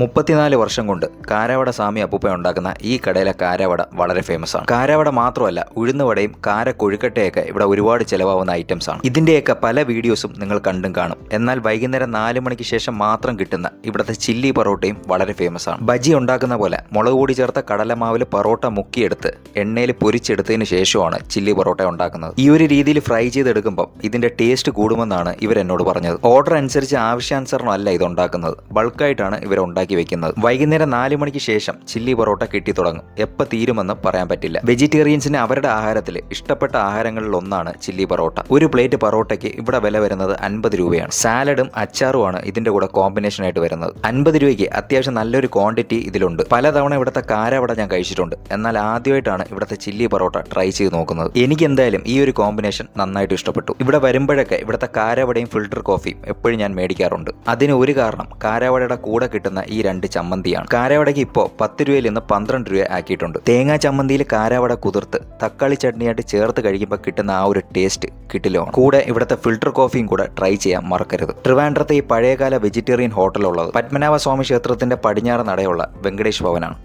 മുപ്പത്തിനാല് വർഷം കൊണ്ട് കാരവട സ്വാമി അപ്പൂപ്പ ഉണ്ടാക്കുന്ന ഈ കടയിലെ കാരവട വളരെ ഫേമസ് ആണ്. കാരവട മാത്രമല്ല ഉഴുന്നുവടയും കാര കൊഴുക്കട്ടയൊക്കെ ഇവിടെ ഒരുപാട് ചിലവാവുന്ന ഐറ്റംസ് ആണ്. ഇതിന്റെയൊക്കെ പല വീഡിയോസും നിങ്ങൾ കണ്ടും കാണും. എന്നാൽ വൈകുന്നേരം നാല് മണിക്ക് ശേഷം മാത്രം കിട്ടുന്ന ഇവിടുത്തെ ചില്ലി പൊറോട്ടയും വളരെ ഫേമസ് ആണ്. ബജി ഉണ്ടാക്കുന്ന പോലെ മുളക് പൊടി ചേർത്ത കടലമാവിൽ പൊറോട്ട മുക്കിയെടുത്ത് എണ്ണയിൽ പൊരിച്ചെടുത്തതിന് ശേഷമാണ് ചില്ലി പൊറോട്ട ഉണ്ടാക്കുന്നത്. ഈ ഒരു രീതിയിൽ ഫ്രൈ ചെയ്തെടുക്കുമ്പോൾ ഇതിന്റെ ടേസ്റ്റ് കൂടുമെന്നാണ് ഇവർ എന്നോട് പറഞ്ഞത്. ഓർഡർ അനുസരിച്ച് ആവശ്യാനുസരണം അല്ല ഇത് ഉണ്ടാക്കുന്നത്. ബൾക്കായിട്ടാണ് ഇവർ ഉണ്ടാക്കി വെക്കുന്നത്. വൈകുന്നേരം നാല് മണിക്ക് ശേഷം ചില്ലി പൊറോട്ട കിട്ടി തുടങ്ങും. എപ്പോൾ തീരുമെന്ന് പറയാൻ പറ്റില്ല. വെജിറ്റേറിയൻസിന് അവരുടെ ആഹാരത്തിൽ ഇഷ്ടപ്പെട്ട ആഹാരങ്ങളിൽ ഒന്നാണ് ചില്ലി പൊറോട്ട. ഒരു പ്ലേറ്റ് പൊറോട്ടയ്ക്ക് ഇവിടെ വില വരുന്നത് അൻപത് രൂപയാണ്. സാലഡും അച്ചാറുമാണ് ഇതിന്റെ കൂടെ കോമ്പിനേഷൻ ആയിട്ട് വരുന്നത്. അൻപത് രൂപയ്ക്ക് അത്യാവശ്യം നല്ലൊരു ക്വാണ്ടിറ്റി ഇതിലുണ്ട്. പലതവണ ഇവിടുത്തെ കാരവട ഞാൻ കഴിച്ചിട്ടുണ്ട്. എന്നാൽ ആദ്യമായിട്ടാണ് ഇവിടുത്തെ ചില്ലി പൊറോട്ട ട്രൈ ചെയ്ത് നോക്കുന്നത്. എനിക്ക് എന്തായാലും ഈ ഒരു കോമ്പിനേഷൻ നന്നായിട്ട് ഇഷ്ടപ്പെട്ടു. ഇവിടെ വരുമ്പോഴൊക്കെ ഇവിടുത്തെ കാരവടയും ഫിൽട്ടർ കോഫിയും എപ്പോഴും ഞാൻ മേടിക്കാറുണ്ട്. അതിന് ഒരു കാരണം കാരവടയുടെ കൂടെ കിട്ടുന്ന ഈ രണ്ട് ചമ്മന്തിയാണ്. കാരവടയ്ക്ക് ഇപ്പോൾ പത്ത് രൂപയിൽ നിന്ന് പന്ത്രണ്ട് രൂപ ആക്കിയിട്ടുണ്ട്. തേങ്ങാ ചമ്മന്തിയിൽ കാരവട കുതിർത്ത് തക്കാളി ചട്നിയായിട്ട് ചേർത്ത് കഴിക്കുമ്പോൾ കിട്ടുന്ന ആ ഒരു ടേസ്റ്റ് കിട്ടില്ലോ കൂടെ ഇവിടുത്തെ ഫിൽട്ടർ കോഫിയും കൂടെ ട്രൈ ചെയ്യാൻ മറക്കരുത്. ട്രിവാൻഡ്രത്തെ ഈ പഴയകാല വെജിറ്റേറിയൻ ഹോട്ടലുള്ളത് പത്മനാഭ സ്വാമി ക്ഷേത്രത്തിന്റെ പടിഞ്ഞാറ് നടയുള്ള വെങ്കടേഷ് ഭവനാണ്.